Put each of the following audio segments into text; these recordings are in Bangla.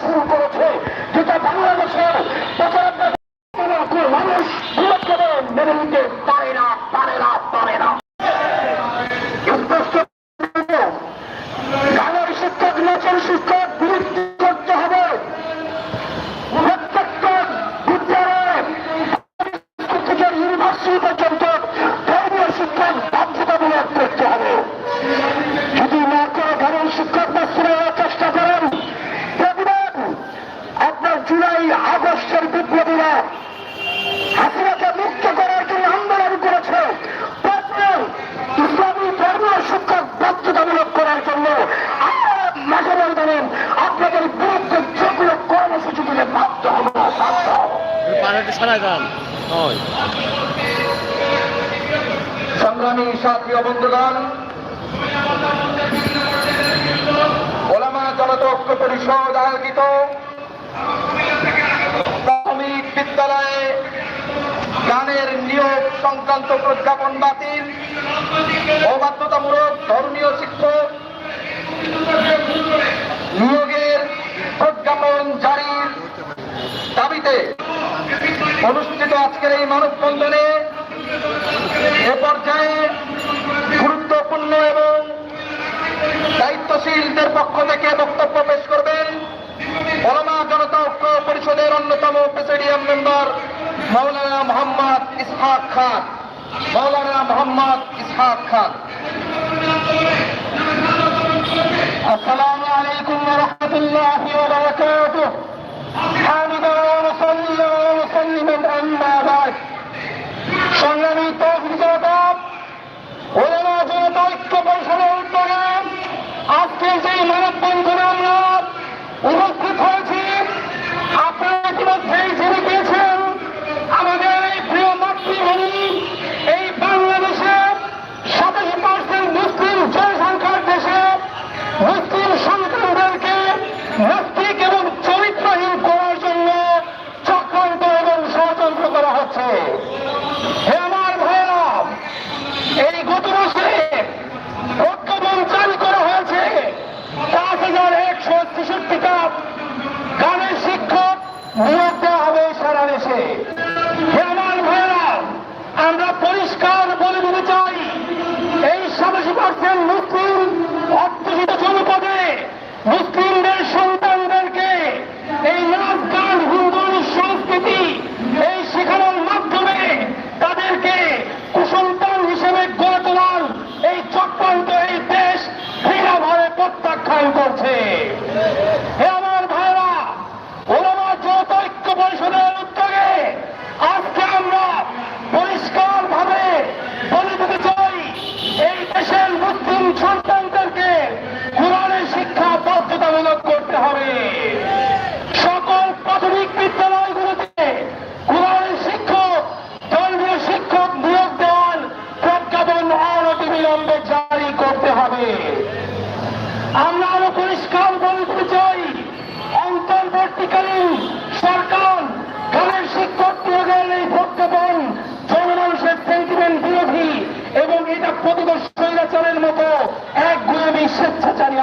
শুরু সারা সংগ্রামী সাথী বন্ধুগণ ওলামা জনতা পরিষদ আয়োজিত প্রাথমিক বিদ্যালয়ে গানের নিয়োগ সংক্রান্ত প্রজ্ঞাপন বাতিল অবাধ্যতামূলক ধর্মীয় শিক্ষক নিয়োগের প্রজ্ঞাপন জারির দাবিতে অনুষ্ঠিত আজকের এই মানববন্ধনে এ পর্যায়ে গুরুত্বপূর্ণ এবং দায়িত্বশীলদের পক্ষ থেকে বক্তব্য পেশ করবেন বলমা জনতা ঐক্য পরিষদের অন্যতম প্রেসিডিয়াম মেম্বার মৌলানা মোহাম্মদ ইসহাক খান। মৌলানা মোহাম্মদ ইসহাক খান। আসসালামু আলাইকুম রহমতুল্লাহ রাহমাতুল্লাহি ওয়া সংগ্রামী তহবিল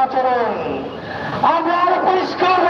আচরণ। আমরা আরও পরিষ্কার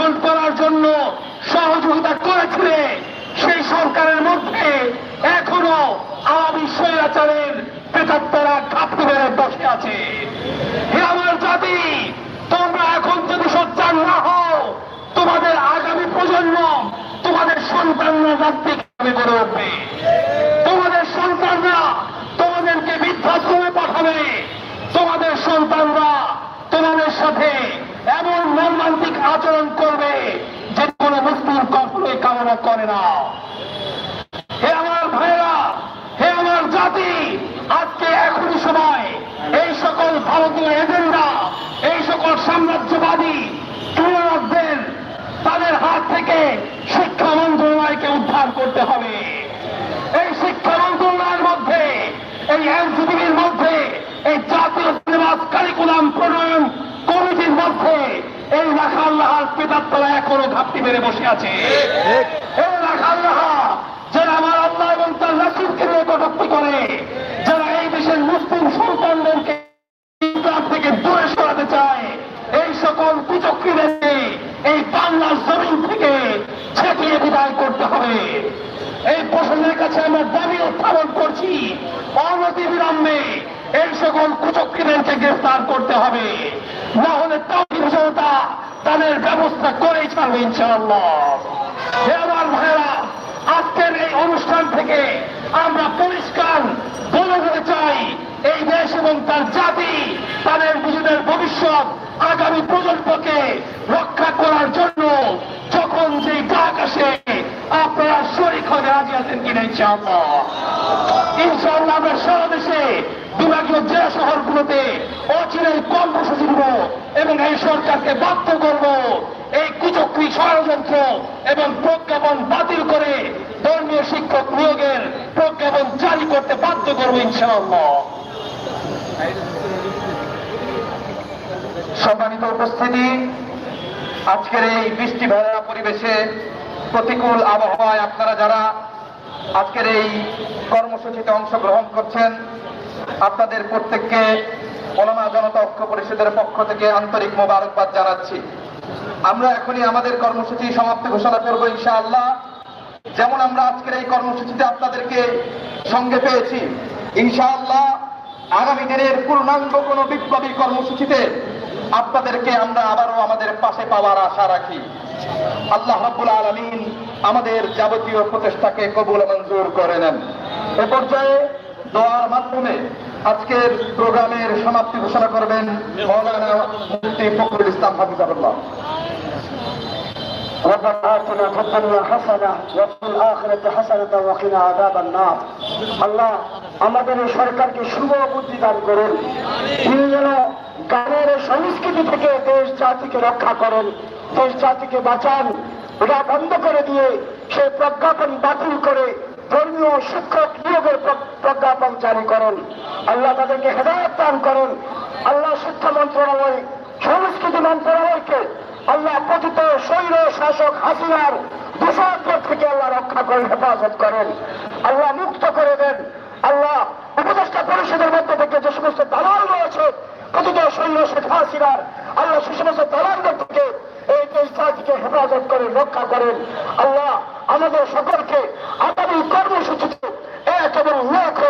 গঠন করার জন্য সহযোগিতা করেছিলে। সেই সরকারের মধ্যে এখনও আওয়ামী স্বৈরাচারের প্রেতাত্মারা ঘাপটি মেরে বসে আছে। হে আমার জাতি, তোমরা এখন যদি সোচ্চার না হও, তোমাদের আগামী প্রজন্ম তোমাদের সন্তানরা রাত্রি করে উঠবে তোমাদের সন্তানরা তোমাদেরকে বৃদ্ধাশ্রমে পাঠাবে তোমাদের সন্তানরা তোমাদের সাথে এমন মর্মান্তিক আচরণ করবে যে কোনো মুসলিম কখনোই কামনা করে না হে আমার ভাইরা হে আমার জাতি আজকে এখনই সময় এই সকল ভারতীয় এজেন্ডা এই সকল সাম্রাজ্যবাদী ক্রিয়ারকদের তাদের হাত থেকে শিক্ষা মন্ত্রণালয়কে উদ্ধার করতে হবে এই শিক্ষা মন্ত্রণালয়ের মধ্যে এই এনসিটিভির মধ্যে এই জাতীয় সিলেবাস কারিকুলাম প্রণয়ন কমিটির মধ্যে এই রাখাল্লাহার পেতাত্তরা এখনও মেরে বসে আছে। যারা আমার আল্লাহ এবং তার রাসুলকে নিয়ে কটুক্তি করে, যারা এই দেশের মুসলিম সন্তানদেরকে থেকে দূরে সরাতে চায়, এই সকল কুচক্রীদেরকে এই বাংলার জমিন থেকে ছেটিয়ে বিদায় করতে হবে। এই প্রশ্নের কাছে আমরা দাবি উত্থাপন করছি, অনতি বিলম্বে এই সকল কুচক্রীদেরকে গ্রেফতার করতে হবে। না হলে তাওহিদ জনতা তাদের ব্যবস্থা করেই ছাড়বে ইনশাআল্লাহ। আমার ভাইরা আজকের এই অনুষ্ঠান থেকে আমরা পরিষ্কার বলে দিতে চাই, এই দেশ এবং তার জাতি, তাদের নিজেদের ভবিষ্যৎ আগামী প্রজন্মকে রক্ষা করার জন্য যখন যে ডাক আসে, আপনারা শরীর হতে রাজি আছেন কিনা ইনশাআল্লাহ? ইনশাআল্লাহ আমরা সারা দেশে বিভাগীয় জেলা শহরগুলোতে অচিরেই কর্মসূচি দিব এবং এই সরকারকে বাধ্য ষড়যন্ত্র এবং প্রজ্ঞাপন বাতিল করে ধর্মীয় শিক্ষক নিয়োগের প্রজ্ঞাপন জারি করতে বাধ্য করব ইনশাআল্লাহ। সম্মানিত উপস্থিতি, আজকের এই বৃষ্টি ভরা পরিবেশে প্রতিকূল আবহাওয়ায় আপনারা যারা আজকের এই কর্মসূচিতে অংশগ্রহণ করছেন, আপনাদের প্রত্যেককে ওলামা জনতা ঐক্য পরিষদের পক্ষ থেকে আন্তরিক মোবারকবাদ জানাচ্ছি। আমরা এখনই আমাদের কর্মসূচি সমাপ্তি ঘোষণা করব ইনশাআল্লাহ। যেমন আমরা আজকের এই কর্মসূচিতে আপনাদেরকে সঙ্গে পেয়েছি, ইনশাআল্লাহ আগামী দিনের পূর্ণাঙ্গ কোনো বিপ্লবী কর্মসূচিতে আপনাদেরকে আমরা আবারও আমাদের পাশে পাওয়ার আশা রাখি। আল্লাহ রাব্বুল আলামিন আমাদের যাবতীয় প্রচেষ্টাকে কবুল মঞ্জুর করে নেন। এ পর্যায়ে দোয়ার মাধ্যমে আজকের প্রোগ্রামের সমাপ্তি ঘোষণা করবেন মৌলানা মুফতি ফখরুল ইসলাম হাফিজাহুল্লাহ। ربنا آتنا في الدنيا حسنة وفي الآخرة حسنة وقنا عذاب النار আল্লাহ আমাদের এই সরকারকে শুভ বুদ্ধি দান করুন তিনি যেন গানের এই সংস্কৃতি থেকে দেশ জাতিকে রক্ষা করেন দেশ জাতিকে বাঁচান এটা বন্ধ করে দিয়ে সেই প্রজ্ঞাপন বাতিল করে ধর্মীয় শিক্ষক নিয়োগের প্র- প্রজ্ঞাপন জারি করেন আল্লাহ তাদেরকে হেদায়ত দান করেন আল্লাহ শিক্ষা মন্ত্রণালয় সংস্কৃতি মন্ত্রণালয়কে আল্লাহ পতিত শৈল শাসক হাসিনার দোষাগ্র থেকে আল্লাহ রক্ষা করেন, হেফাজত করেন। আল্লাহ মুক্ত করে দেন। আল্লাহ উপদেষ্টা পরিষদের মধ্যে থেকে যে সমস্ত দালাল রয়েছে পতিত শৈল শেখ হাসিনার, আল্লাহ সে সমস্ত দালালদের থেকে এই দেশ জাতিকে হেফাজত করেন, রক্ষা করেন। আল্লাহ আমাদের সকলকে আগামী কর্মসূচিতে এক এবং অংশগ্রহণ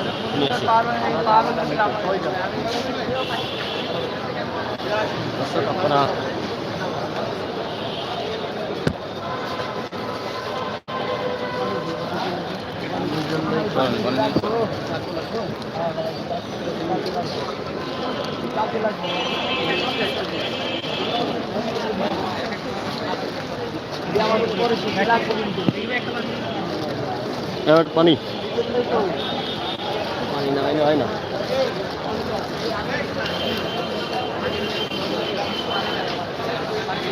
আপনারা পানি না হয় না হয় না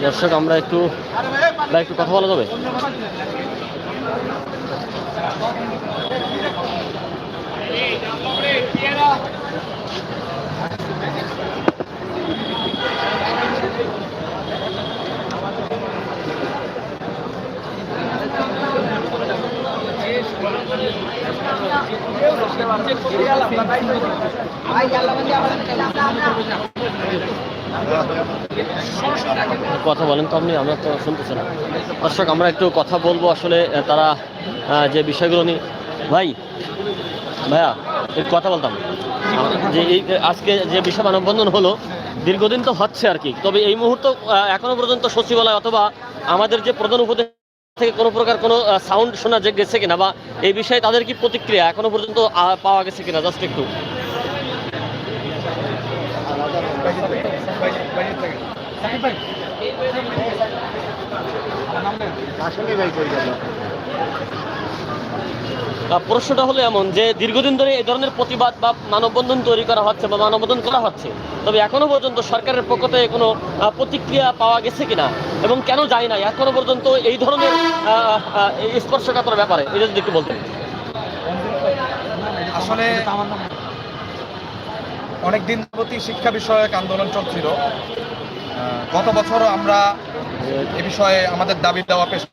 দর্শক আমরা একটু একটু কথা বলা যাবে? কথা বলেন তো আপনি, আমরা তো শুনতেছি না। দর্শক, আমরা একটু কথা বলব আসলে তারা যে বিষয়গুলো নিয়ে। ভাই, ভাইয়া, একটু কথা বলতাম। যে এই আজকে যে বিষয় মানববন্ধন হলো, দীর্ঘদিন তো হচ্ছে আর কি। তবে এই মুহূর্ত এখনও পর্যন্ত সচিবালয় অথবা আমাদের যে প্রধান উপদেশ থেকে কোনো প্রকার কোনো সাউন্ড শোনা যে গেছে কিনা বা এই বিষয়ে তাদের কি প্রতিক্রিয়া এখনও পর্যন্ত পাওয়া গেছে কিনা? জাস্ট একটু। আহ, প্রশ্নটা হলো এমন যে দীর্ঘদিন ধরে এই ধরনের প্রতিবাদ বা মানববন্ধন তৈরি করা হচ্ছে বা মানববন্ধন করা হচ্ছে, তবে এখনও পর্যন্ত সরকারের পক্ষ থেকে কোনো প্রতিক্রিয়া পাওয়া গেছে কিনা এবং কেন যায় না এখনও পর্যন্ত এই ধরনের স্পর্শকাতর ব্যাপারে এটা যদি একটু বলতেন। আসলে অনেক দিন প্রতি শিক্ষা বিষয়ক আন্দোলন চলছিল। গত বছরও আমরা এ বিষয়ে আমাদের দাবি দেওয়া পেশ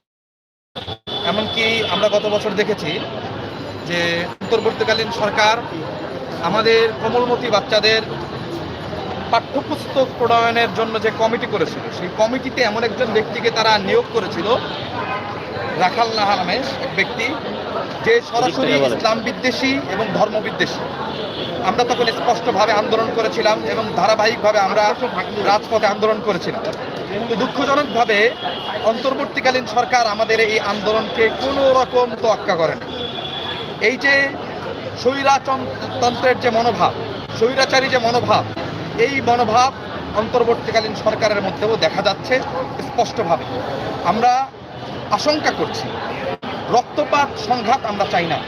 এমনকি আমরা গত বছর দেখেছি যে অন্তর্বর্তীকালীন সরকার আমাদের কোমলমতি বাচ্চাদের পাঠ্যপুস্তক প্রণয়নের জন্য যে কমিটি করেছিল, সেই কমিটিতে এমন একজন ব্যক্তিকে তারা নিয়োগ করেছিল। রাখাল নাহা নামে এক ব্যক্তি যে সরাসরি ইসলাম বিদ্বেষী এবং ধর্ম বিদ্বেষী আমরা তখন স্পষ্টভাবে আন্দোলন করেছিলাম এবং ধারাবাহিকভাবে আমরা রাজপথে আন্দোলন করেছিলাম। কিন্তু দুঃখজনকভাবে অন্তর্বর্তীকালীন সরকার আমাদের এই আন্দোলনকে কোনো রকম তোয়াক্কা করেন এই যে স্বৈরাতন্ত্রের যে মনোভাব স্বৈরাচারী যে মনোভাব এই মনোভাব অন্তর্বর্তীকালীন সরকারের মধ্যেও দেখা যাচ্ছে স্পষ্টভাবে। আমরা আশঙ্কা করছি। রক্তপাত সংঘাত আমরা চাই না।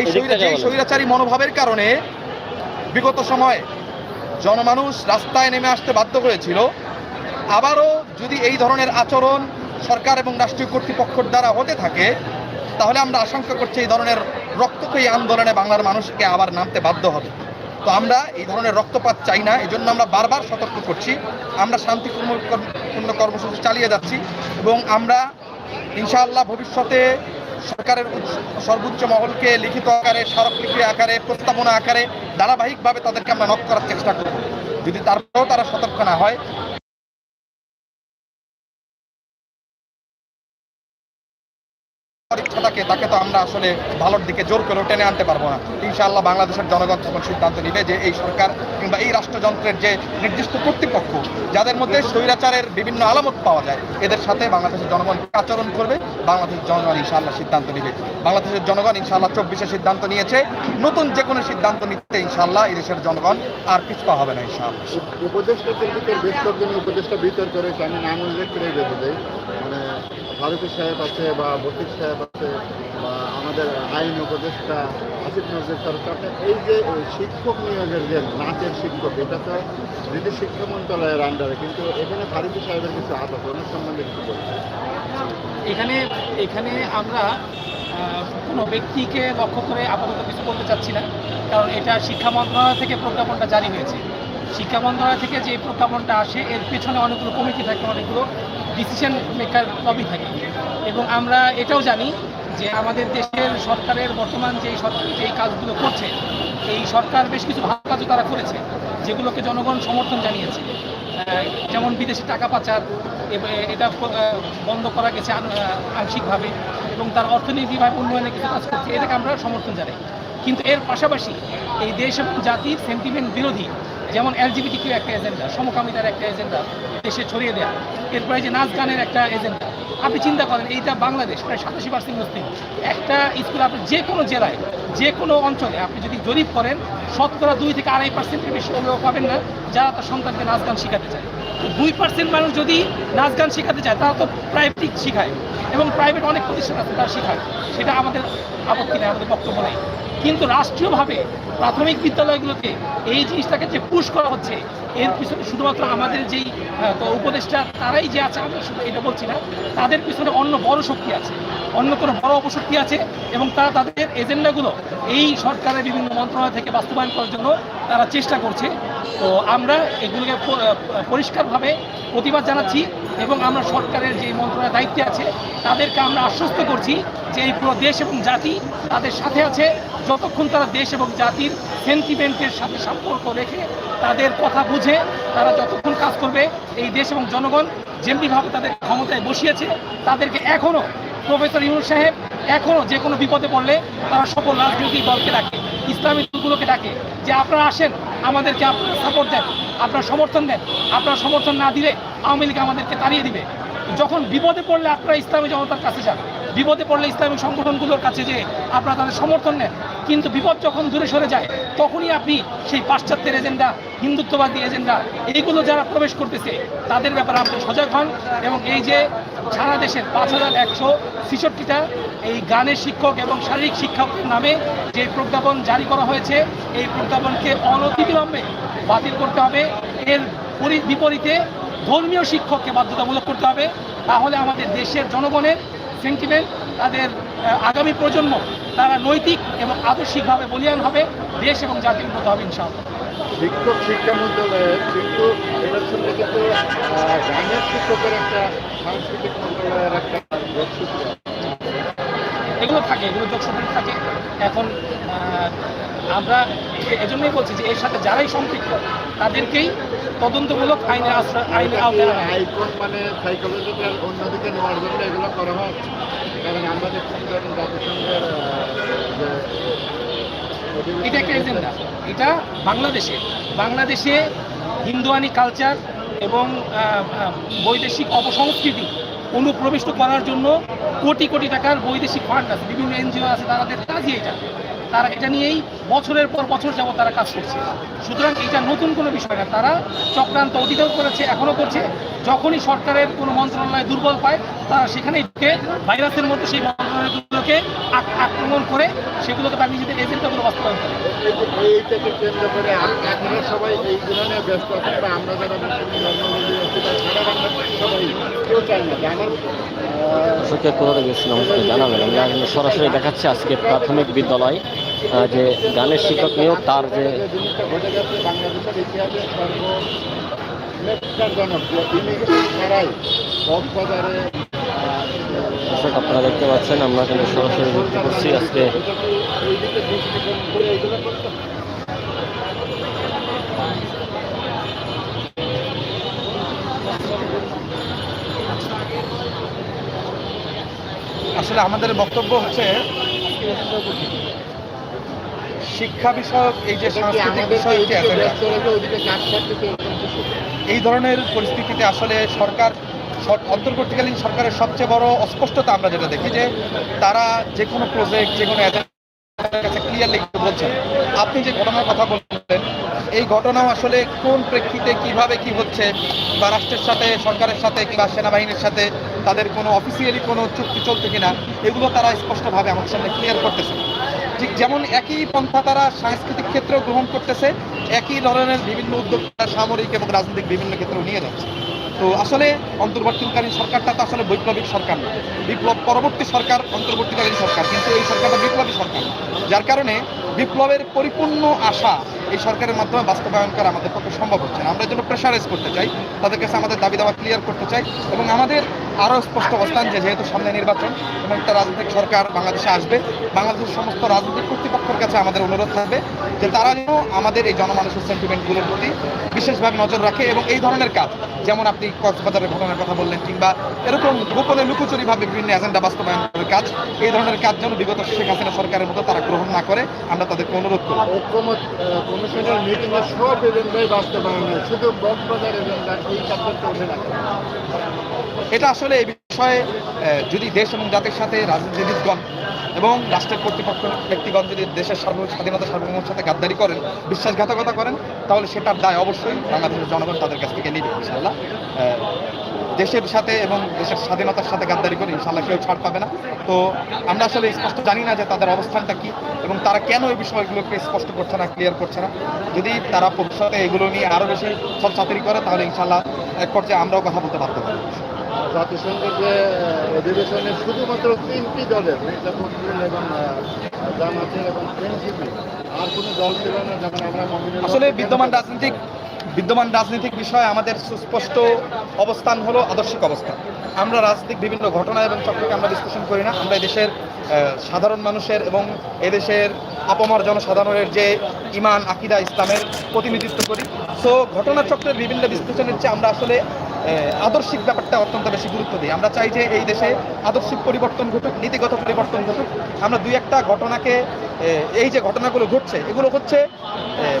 এই? স্বৈরাচারী মনোভাবের কারণে বিগত সময়ে জনমানুষ রাস্তায় নেমে আসতে বাধ্য হয়েছিল। আবারও যদি এই ধরনের আচরণ সরকার এবং রাষ্ট্রীয় কর্তৃপক্ষের দ্বারা হতে থাকে তাহলে আমরা আশঙ্কা করছি এই ধরনের রক্তক্ষয়ী আন্দোলনে বাংলার মানুষকে আবার নামতে বাধ্য হবে। তো আমরা এই ধরনের রক্তপাত চাই না এই জন্য আমরা বারবার সতর্ক করছি। আমরা শান্তিপূর্ণ কর্মসূচি চালিয়ে যাচ্ছি এবং আমরা ইনশাআল্লাহ ভবিষ্যতে সরকারের সর্বোচ্চ মহলকে লিখিত আকারে, স্মারকলিপি আকারে, প্রস্তাবনা আকারে ধারাবাহিকভাবে তাদেরকে আমরা নক করার চেষ্টা করব। যদি তারপরেও তারা সতর্ক না হয় থাকে, তাকে তো আমরা আসলে ভালোর দিকে জোর করে টেনে আনতে পারব না। ইনশাআল্লাহ বাংলাদেশের জনগণ তখন সিদ্ধান্ত নিবে যে এই সরকার কিংবা এই রাষ্ট্রযন্ত্রের যে নির্দিষ্ট কর্তৃপক্ষ, যাদের মধ্যে স্বৈরাচারের বিভিন্ন আলামত পাওয়া যায়, এদের সাথে বাংলাদেশের জনগণ আচরণ করবে? বাংলাদেশের জনগণ ইনশাআল্লাহ সিদ্ধান্ত নিবে। বাংলাদেশের জনগণ ইনশাআল্লাহ চব্বিশে সিদ্ধান্ত নিয়েছে, নতুন যে কোনো সিদ্ধান্ত নিতে ইনশাআল্লাহ এই দেশের জনগণ আর পিছপা হবে না ইনশাআল্লাহ। উপদেষ্টা উপদেষ্টা বিতর করেছে আমি নাম উল্লেখ করে মানে ফারুকি সাহেব আছে বা বসির সাহেব আছে বা আমাদের আইন উপদেষ্টা আসিফ নজরুল সরকার এই যে শিক্ষক নিয়োগের যে নাচের শিক্ষক, এটা তো ব্রিটিশ শিক্ষা মন্ত্রণালয়ের আন্ডারে কিন্তু এখানে ফারুকি সাহেবের কিছু হাত আছে, ওনার সম্বন্ধে কিছু বলছে এখানে এখানে আমরা কোনো ব্যক্তিকে লক্ষ্য করে আপাতত কিছু বলতে চাচ্ছি না, কারণ এটা শিক্ষা মন্ত্রণালয় থেকে প্রজ্ঞাপনটা জারি হয়েছে। শিক্ষা মন্ত্রণালয় থেকে যে প্রজ্ঞাপনটা আসে, এর পেছনে অনেকগুলো কমিটি থাকে, অনেকগুলো ডিসিশন মেকার লবি থাকে। এবং আমরা এটাও জানি যে আমাদের দেশের সরকারের বর্তমান যেই সরকার যেই কাজগুলো করছে, এই সরকার বেশ কিছু ভালো কাজও তারা করেছে, যেগুলোকে জনগণ সমর্থন জানিয়েছে। যেমন বিদেশি টাকা পাচার এটা বন্ধ করা গেছে আংশিকভাবে এবং তার অর্থনীতিভাবে উন্নয়নে কিছু কাজ করছে, এটাকে আমরা সমর্থন জানাই। কিন্তু এর পাশাপাশি এই দেশ এবং জাতির সেন্টিমেন্ট বিরোধী যেমন এলজিবিটি কিউ একটা এজেন্ডা সমকামিতার একটা এজেন্ডা দেশে ছড়িয়ে দেওয়া এরপরে যে নাচ গানের একটা এজেন্ডা আপনি চিন্তা করেন, এইটা বাংলাদেশ, প্রায় সাতাশি পার্সেন্ট মুসলিম। একটা স্কুল আপনি যে কোনো জেলায়, যে কোনো অঞ্চলে আপনি যদি জরিপ করেন, শতকরা দুই থেকে আড়াই পার্সেন্টের বেশি অভিভাবক পাবেন না, যারা তার সন্তানকে নাচ গান শেখাতে চায়। দুই পার্সেন্ট মানুষ যদি নাচ গান শেখাতে চায়, তারা তো প্রাইভেট শেখায়। এবং প্রাইভেট অনেক প্রতিষ্ঠান আছে, তারা শেখায়। সেটা আমাদের আপত্তি নেই, আমাদের বক্তব্য নেই। কিন্তু রাষ্ট্রীয়ভাবে প্রাথমিক বিদ্যালয়গুলোতে এই জিনিসটাকে যে পুশ করা হচ্ছে, এর পিছনে শুধুমাত্র আমাদের যেই উপদেষ্টা তারাই যে আছে আমি শুধু এটা বলছি না, তাদের পিছনে অন্য বড় শক্তি আছে, অন্য কোনো বড় অপশক্তি আছে এবং তারা তাদের এজেন্ডাগুলো এই সরকারের বিভিন্ন মন্ত্রণালয় থেকে বাস্তবায়ন করার জন্য তারা চেষ্টা করছে। তো আমরা এগুলোকে পরিষ্কারভাবে প্রতিবাদ জানাচ্ছি। এবং আমরা সরকারের যে মন্ত্রণালয়ের দায়িত্বে আছে, তাদেরকে আমরা আশ্বস্ত করছি যে এই পুরো দেশ এবং জাতি তাদের সাথে আছে। যতক্ষণ তারা দেশ এবং জাতির সেন্টিমেন্টের সাথে সম্পর্ক রেখে তাদের কথা বুঝে, তারা যতক্ষণ কাজ করবে, এই দেশ এবং জনগণ যেমনিভাবে তাদের ক্ষমতায় বসিয়েছে, তাদেরকে এখনও প্রফেসর ইউনুস সাহেব এখনও যে কোনো বিপদে পড়লে তারা সকল রাজনৈতিক দলকে ডাকে, ইসলামী দলগুলোকে ডাকে। যে আপনারা আসেন আমাদেরকে আপনারা সাপোর্ট দেন, আপনারা সমর্থন দেন। আপনারা সমর্থন না দিলে আওয়ামী লীগ আমাদেরকে তাড়িয়ে দিবে। যখন বিপদে পড়লে আপনারা ইসলামী জনতার কাছে যান। বিপদে পড়লে ইসলামিক সংগঠনগুলোর কাছে যে আপনারা তাদের সমর্থন নেন, কিন্তু বিপদ যখন দূরে সরে যায়, তখনই আপনি সেই পাশ্চাত্যের এজেন্ডা, হিন্দুত্ববাদী এজেন্ডা এইগুলো যারা প্রবেশ করতেছে, তাদের ব্যাপারে আপনি সজাগ হন এবং এই যে সারা দেশের পাঁচ হাজার একশো ছেষট্টিটা এই গানের শিক্ষক এবং শারীরিক শিক্ষকের নামে যে প্রজ্ঞাপন জারি করা হয়েছে, এই প্রজ্ঞাপনকে অনতিবিলম্বে বাতিল করতে হবে। এর পরি- বিপরীতে ধর্মীয় শিক্ষককে বাধ্যতামূলক করতে হবে। তাহলে আমাদের দেশের জনগণের সেন্টিমেন্ট তাদের আগামী প্রজন্ম তারা নৈতিক এবং আদর্শিকভাবে বলিয়ান হবে দেশ এবং জাতির উন্নত হবে ইনশাআল্লাহ। শিক্ষক শিক্ষা মন্ত্রণালয়ের কিন্তু এটার সঙ্গে কিন্তু আহ, শিক্ষকের একটা সাংস্কৃতিক মন্ত্রণালয়ের একটা এগুলো থাকে এগুলো যোগসূত্র থাকে। এখন আমরা এজন্যই বলছি যে এর সাথে যারাই সম্পৃক্ত তাদেরকেই তদন্তমূলক আইনের আশ্রয় আইনের আওতায় আনা মানে সাইকোলজিক্যাল অন্যদিকে নেওয়ার জন্য এগুলো করা হয় কারণ আমরা দেখছি জাতিসংঘের এটা একটা এজেন্ডা এটা বাংলাদেশে। বাংলাদেশে হিন্দুয়ানি কালচার এবং বৈদেশিক অপসংস্কৃতি অনুপ্রবিষ্ট করার জন্য কোটি কোটি টাকার বৈদেশিক ফান্ড আছে। বিভিন্ন এনজিও আছে তাদের কাজই এটা। তারা এটা নিয়েই বছরের পর বছর যাবত তারা কাজ করছে। সুতরাং এটা নতুন কোনো বিষয় না। তারা চক্রান্ত অতীতেও করেছে এখনও করছে। যখনই সরকারের কোনো মন্ত্রণালয় দুর্বল পায় তারা সেখানে ঢুকে ভাইরাসের মধ্যে সেই মন্ত্রণালয়গুলোকে আক্রমণ করে সেগুলোকে তার নিজেদের এজেন্ডাগুলো বাস্তবায়ন করে এইটাকে কেন্দ্র করে। আপনারা সবাই এই ধরনের ব্যস্ত আছেন বা আমরা যারা কোথাও জানাবেন সরাসরি দেখাচ্ছি আজকে প্রাথমিক বিদ্যালয় যে গানের শিক্ষক নিয়োগ তার যে ছাড়াই কক্সবাজারে দর্শক আপনারা দেখতে পাচ্ছেন আমরা কিন্তু সরাসরি যুক্ত করছি আজকে। আসলে আমাদের বক্তব্য হচ্ছে শিক্ষা বিষয়ক এই যে সাংস্কৃতিক আমাদের বিষয়ক যে এইদিকে agenda, ব্যস্ত রেখে ওদিকে কাজ করতেছে এরকম কিছু? এই ধরনের পরিস্থিতিতে আসলে সরকার সর- অন্তর্বর্তীকালীন সরকারের সবচেয়ে বড় অস্পষ্টতা আমরা যেটা দেখি যে তারা যে কোনো প্রজেক্ট যে কোনো ক্লিয়ারলি বলছেন আপনি যে ঘটনার কথা বললেন, এই ঘটনাও আসলে কোন প্রেক্ষিতে কীভাবে কি হচ্ছে বা রাষ্ট্রের সাথে, সরকারের সাথে কিংবা সেনাবাহিনীর সাথে তাদের কোনো অফিসিয়ালি কোনো চুক্তি চলছে কিনা, এগুলো তারা স্পষ্টভাবে আমাদের সামনে ক্লিয়ার করতেছে ঠিক যেমন একই পন্থা তারা সাংস্কৃতিক ক্ষেত্রেও গ্রহণ করতেছে, একই ধরনের বিভিন্ন উদ্যোগ সামরিক এবং রাজনৈতিক বিভিন্ন ক্ষেত্রেও নিয়ে যাচ্ছে। তো আসলে অন্তর্বর্তীকালীন সরকারটা তো আসলে বৈপ্লবিক সরকার না। বিপ্লব পরবর্তী সরকার, অন্তর্বর্তীকালীন সরকার, কিন্তু এই সরকারটা বিপ্লবী সরকার যার কারণে বিপ্লবের পরিপূর্ণ আশা এই সরকারের মাধ্যমে বাস্তবায়ন করা আমাদের পক্ষে সম্ভব হচ্ছে না। আমরা এই জন্য প্রেশারাইজ করতে চাই, তাদের কাছে আমাদের দাবি দাওয়া ক্লিয়ার করতে চাই এবং আমাদের আরও স্পষ্ট অবস্থান যে যেহেতু সামনে নির্বাচন এবং একটা রাজনৈতিক সরকার বাংলাদেশে আসবে, বাংলাদেশের সমস্ত রাজনৈতিক কর্তৃপক্ষের কাছে আমাদের অনুরোধ থাকবে যে তারা যেন আমাদের এই জনমানুষের সেন্টিমেন্টগুলোর প্রতি বিশেষভাবে নজর রাখে এবং এই ধরনের কাজ, যেমন আপনি কক্সবাজারের ঘটনার কথা বললেন কিংবা এরকম গোপনে লুকোচুরিভাবে বিভিন্ন এজেন্ডা বাস্তবায়নের কাজ, এই ধরনের কাজ যেন বিগত শেখ হাসিনা সরকারের মতো তারা গ্রহণ না করে, আমরা তাদেরকে অনুরোধ করব। কমিশনের মিটিংয়ে সব এজেন্ডাই বাস্তবায়ন হয় শুধু কক্সবাজার এজেন্ডা এই সাবজেক্টটা উঠে রাখা এটা আসলে এই বিষয়ে যদি দেশ এবং জাতির সাথে রাজনীতিবিদগণ এবং রাষ্ট্রের কর্তৃপক্ষ ব্যক্তিগণ যদি দেশের সার্বভৌম স্বাধীনতা সার্বভৌমের সাথে গাদ্দারি করেন, বিশ্বাসঘাতকতা করেন, তাহলে সেটার দায় অবশ্যই বাংলাদেশের জনগণ তাদের কাছ থেকে নেবে ইনশাল্লাহ দেশের সাথে এবং দেশের স্বাধীনতার সাথে গাদ্দারি করে ইনশাল্লাহ কেউ ছাড় পাবে না। তো আমরা আসলে স্পষ্ট জানি না যে তাদের অবস্থানটা কি এবং তারা কেন এই বিষয়গুলোকে স্পষ্ট করছে না ক্লিয়ার করছে না। যদি তারা ভবিষ্যতে এগুলো নিয়ে আরও বেশি সব ছাত্রী করে তাহলে ইনশাল্লাহ এক পর্যায়ে আমরাও কথা বলতে পারতে পারি জাতিসংঘের যে অধিবেশনে শুধুমাত্র তিনটি দলের এবং জামাতের এবং এনসিপি আর কোনো দল ছিল না যখন আমরা আসলে বিদ্যমান রাজনৈতিক বিদ্যমান রাজনৈতিক বিষয়ে আমাদের সুস্পষ্ট অবস্থান হলো আদর্শিক অবস্থান আমরা রাজনৈতিক বিভিন্ন ঘটনা এবং চক্রকে আমরা ডিসকাশন করি না। আমরা দেশের সাধারণ মানুষের এবং এদেশের আপমর জনসাধারণের যে ইমান আকিদা, ইসলামের প্রতিনিধিত্ব করি। সো ঘটনাচক্রের বিভিন্ন বিশ্লেষণের চেয়ে আমরা আসলে আদর্শিক ব্যাপারটা অত্যন্ত বেশি গুরুত্ব দিই। আমরা চাই যে এই দেশে আদর্শিক পরিবর্তন ঘটুক নীতিগত পরিবর্তন ঘটুক। আমরা দুই একটা ঘটনাকে এই যে ঘটনাগুলো ঘটছে এগুলো হচ্ছে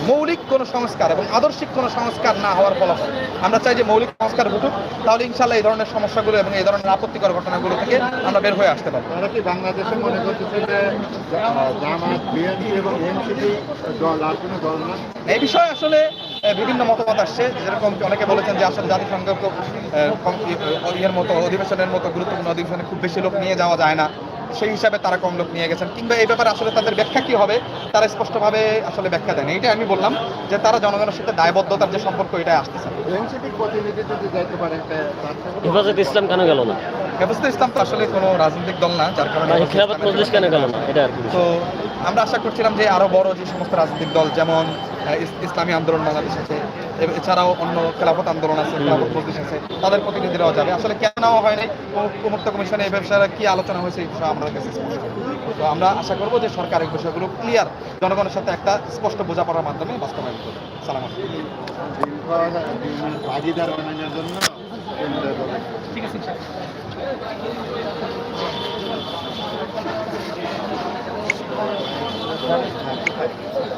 মৌলিক কোনো সংস্কার এবং আদর্শিক কোনো সংস্কার না হওয়ার ফলাফল আমরা চাই যে মৌলিক সংস্কার ঘটুক তাহলে ইনশাল্লাহ এই ধরনের সমস্যাগুলো এবং এই ধরনের আপত্তিকর ঘটনাগুলো থেকে আমরা বের হয়ে আসতে পারব। তারা কি বাংলাদেশে মনে করতেছে যে জামাত বিএনপি এবং এনসিপি দল আর কোনো দল না? এই বিষয়ে আসলে বিভিন্ন মতামত আসছে। যেরকম অনেকে বলেছেন যে আসলে জাতিসংঘ ইয়ের মতো অধিবেশনের মতো গুরুত্বপূর্ণ অধিবেশনে খুব বেশি লোক নিয়ে যাওয়া যায় না। সেই হিসাবে তারা কম লোক নিয়ে গেছেন। কিংবা এই ব্যাপারে আসলে তাদের ব্যাখ্যা কি হবে তারা স্পষ্টভাবে আসলে ব্যাখ্যা দেন এইটা আমি বললাম যে তারা জনগণের সাথে দায়বদ্ধতার যে সম্পর্ক এটাই আসতেছে। হেফাজত ইসলাম কেন গেল না? হেফাজতে ইসলাম তো আসলে কোনো রাজনৈতিক দল না যার কারণে খেলাফত মজলিস কেন গেল না? এটা তো আমরা আশা করছিলাম যে আরও বড় যে সমস্ত রাজনৈতিক দল যেমন ইসলামী আন্দোলন বাংলাদেশ আছে এছাড়াও অন্য খেলাফত আন্দোলন আছে খেলাফত মজলিস আছে তাদের প্রতিনিধিরাও যাবে। আসলে কেন নেওয়া হয় নাই মুক্ত কমিশনে এই বিষয়ে কি আলোচনা হয়েছে এই বিষয়ে আমাদের কাছে তো আমরা আশা করব যে সরকার এই বিষয়গুলো ক্লিয়ার জনগণের সাথে একটা স্পষ্ট বোঝাপড়ার মাধ্যমে বাস্তবায়ন করবে। সালাম ঠিক আছে はい。